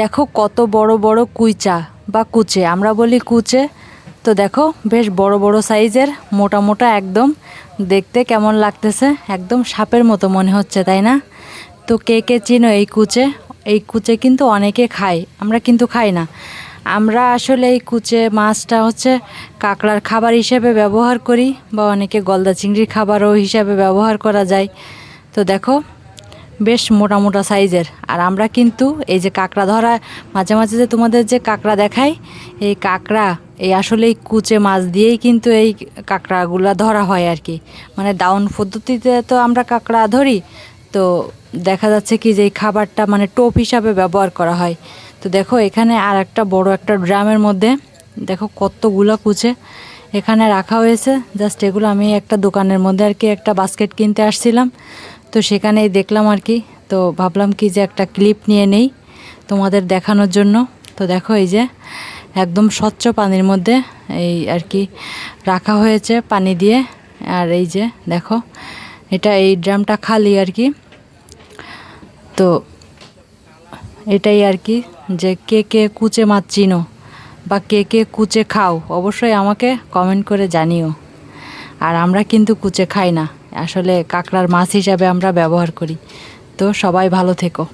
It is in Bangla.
দেখো কত বড় বড় কুইচা বা কুচে। আমরা বলি কুচে। তো দেখো, বেশ বড় বড় সাইজের, মোটা মোটা একদম। দেখতে কেমন লাগতেছে? একদম সাপের মতো মনে হচ্ছে, তাই না? তো কে কে চিনো এই কুচে? এই কুচে কিন্তু অনেকে খায়, আমরা কিন্তু খাই না। আমরা আসলে এই কুচে মাছটা হচ্ছে কাঁকড়ার খাবার হিসেবে ব্যবহার করি বা অনেকে গলদা চিংড়ির খাবারও হিসাবে ব্যবহার করা যায়। তো দেখো বেশ মোটা মোটা সাইজের। আর আমরা কিন্তু এই যে কাঁকড়া ধরা, মাঝে মাঝে যে তোমাদের যে কাঁকড়া দেখাই, এই কাঁকড়া, এই আসলে এই কুচে মাছ দিয়েই কিন্তু এই কাঁকড়াগুলো ধরা হয় আর কি। মানে দাউন পদ্ধতিতে তো আমরা কাঁকড়া ধরি, তো দেখা যাচ্ছে কি যে এই খাবারটা মানে টোপ হিসাবে ব্যবহার করা হয়। তো দেখো এখানে আর একটা বড় একটা ড্রামের মধ্যে, দেখো কতগুলো কুচে এখানে রাখা হয়েছে। জাস্ট এগুলো আমি একটা দোকানের মধ্যে আর কি একটা বাস্কেট কিনতে আসছিলাম। তো সেখানেই দেখলাম আর কি। তো ভাবলাম কি যে একটা ক্লিপ নিয়ে নেই তোমাদের দেখানোর জন্য। তো দেখো এই যে একদম স্বচ্ছ পানির মধ্যে এই আর কি রাখা হয়েছে পানি দিয়ে। আর এই যে দেখো এটা এই ড্রামটা খালি আর কি। তো এটাই আর কি যে কে কে কুচে মাছ চিনো বা কে কে কুচে খাও অবশ্যই আমাকে কমেন্ট করে জানিও। আর আমরা কিন্তু কুচে খাই না। আসলে কাঁকড়ার মাছ হিসাবে আমরা ব্যবহার করি। তো সবাই ভালো থেকো।